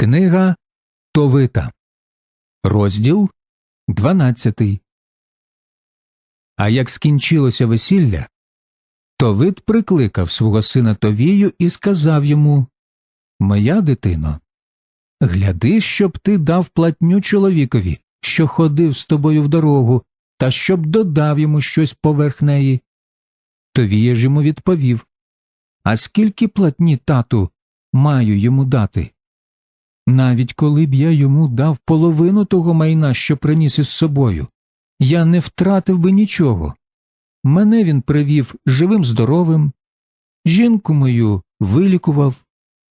Книга Товита, розділ 12. А як скінчилося весілля, Товит прикликав свого сина Товію і сказав йому Моя дитино, гляди, щоб ти дав платню чоловікові, що ходив з тобою в дорогу, та щоб додав йому щось поверх неї. Товія ж йому відповів А скільки платні, тату, маю йому дати? Навіть коли б я йому дав половину того майна, що приніс із собою, я не втратив би нічого. Мене він привів живим здоровим, жінку мою вилікував,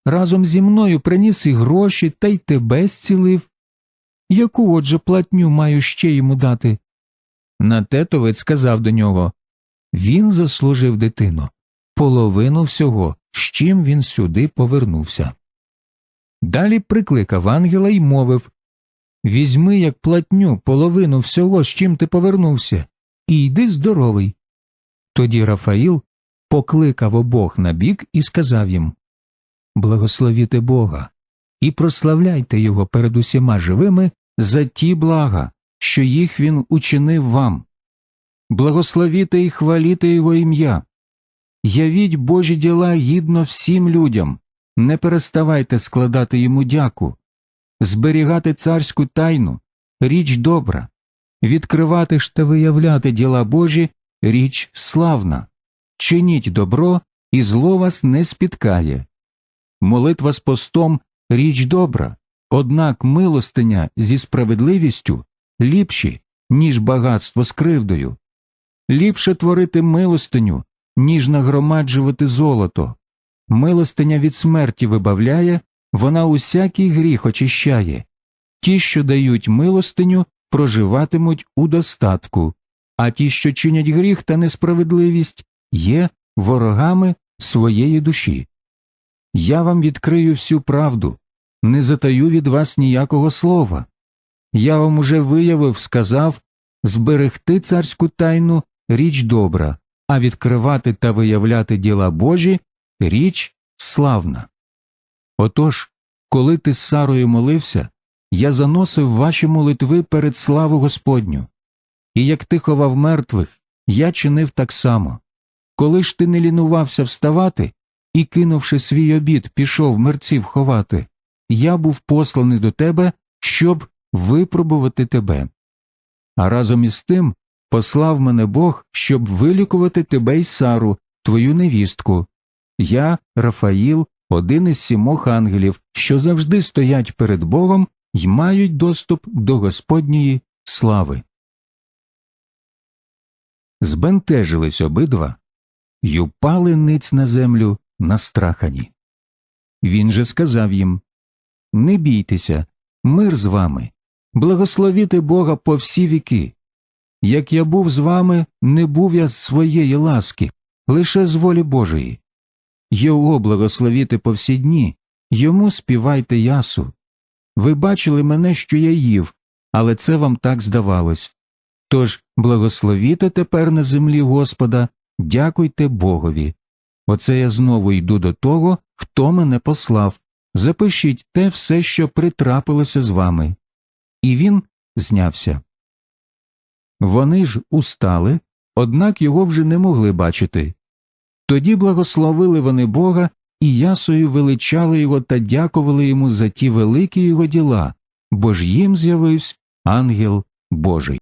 разом зі мною приніс і гроші та й тебе зцілив. Яку отже платню маю ще йому дати? На те товець сказав до нього Він заслужив дитину, половину всього, з чим він сюди повернувся. Далі прикликав ангела й мовив Візьми як платню половину всього, з чим ти повернувся, і йди здоровий. Тоді Рафаїл покликав обох на бік і сказав їм Благословіте Бога і прославляйте Його перед усіма живими за ті блага, що їх Він учинив вам. Благословіте і хваліте Його ім'я. Явіть Божі діла гідно всім людям не переставайте складати йому дяку, зберігати царську тайну річ добра, відкривати ж та виявляти діла Божі річ славна, чиніть добро, і зло вас не спіткає. Молитва з постом річ добра, однак милостиня зі справедливістю ліпші, ніж багатство з кривдою. Ліпше творити милостиню, ніж нагромаджувати золото. Милостиня від смерті вибавляє, вона усякий гріх очищає. Ті, що дають милостиню, проживатимуть у достатку, а ті, що чинять гріх та несправедливість, є ворогами своєї душі. Я вам відкрию всю правду, не затаю від вас ніякого слова. Я вам уже виявив, сказав зберегти царську тайну річ добра, а відкривати та виявляти діла Божі річ славна. Отож, коли ти з Сарою молився, я заносив ваші молитви перед славу Господню, і як ти ховав мертвих, я чинив так само. Коли ж ти не лінувався вставати і, кинувши свій обід, пішов мерців ховати, я був посланий до тебе, щоб випробувати тебе. А разом із тим послав мене Бог, щоб вилікувати тебе й Сару, твою невістку, я, Рафаїл, один із сімох ангелів, що завжди стоять перед Богом й мають доступ до Господньої слави. Збентежились обидва й упали ниць на землю настрахані. Він же сказав їм Не бійтеся, мир з вами, благословіте Бога по всі віки. Як я був з вами, не був я з своєї ласки, лише з волі Божої. Його благословіте дні, йому співайте ясу. Ви бачили мене, що я їв, але це вам так здавалось. Тож благословіте тепер на землі Господа, дякуйте Богові. Оце я знову йду до того, хто мене послав. Запишіть те все, що притрапилося з вами. І він знявся. Вони ж устали, однак його вже не могли бачити. Тоді благословили вони Бога і ясою величали його та дякували йому за ті великі його діла, бо ж їм з'явився ангел Божий.